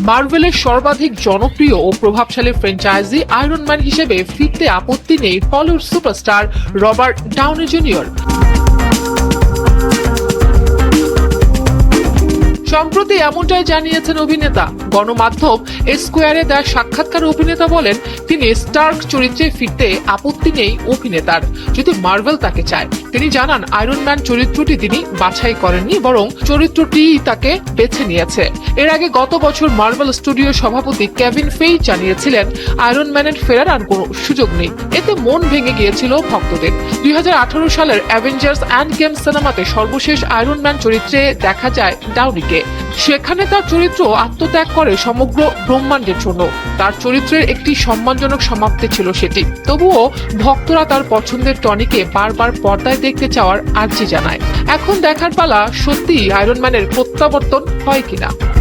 মার্ভেলের সর্বাধিক জনপ্রিয় ও প্রভাবশালী ফ্র্যাঞ্চাইজি আয়রন ম্যান হিসেবে ফিরতে আপত্তি নেই Hollywood superstar Robert Downey junior. সম্প্রতি এমনটাই জানিয়েছেন অভিনেতা, গণমাধ্যম স্কোয়ারে দেওয়া সাক্ষাৎকার অভিনেতা বলেন, তিনি স্টার্ক চরিত্রে ফিরতে আপত্তি নেই অভিনেতার, যদি মার্ভেল তাকে চায়। তিনি জানান আয়রন ম্যান চরিত্রটি তিনি বাছাই করেননি, বরং চরিত্রটি তাকে বেছে নিয়েছে। এর আগে গত বছর মার্বেল স্টুডিও সভাপতি কেভিন ফেই জানিয়েছিলেন আয়রন ম্যানের ফেরার আর কোনো সুযোগ নেই। এতে মন ভেঙে গিয়েছিল ভক্তদের। দুই হাজার আঠারো সালের অ্যাভেঞ্জার্স অ্যান্ড গেম সিনেমাতে সর্বশেষ আয়রন ম্যান চরিত্রে দেখা যায় ডাউনিকে সেখানে তার চরিত্র আত্মত্যাগ করে সমগ্র ব্রহ্মাণ্ডের জন্য। তার চরিত্রের একটি সম্মানজনক সমাপ্তি ছিল সেটি। তবুও ভক্তরা তার পছন্দের টনিকে বারবার পর্দায় দেখতে চাওয়ার আর্জি জানায়। এখন দেখার পালা সত্যি আয়রনম্যানের প্রত্যাবর্তন হয় কিনা?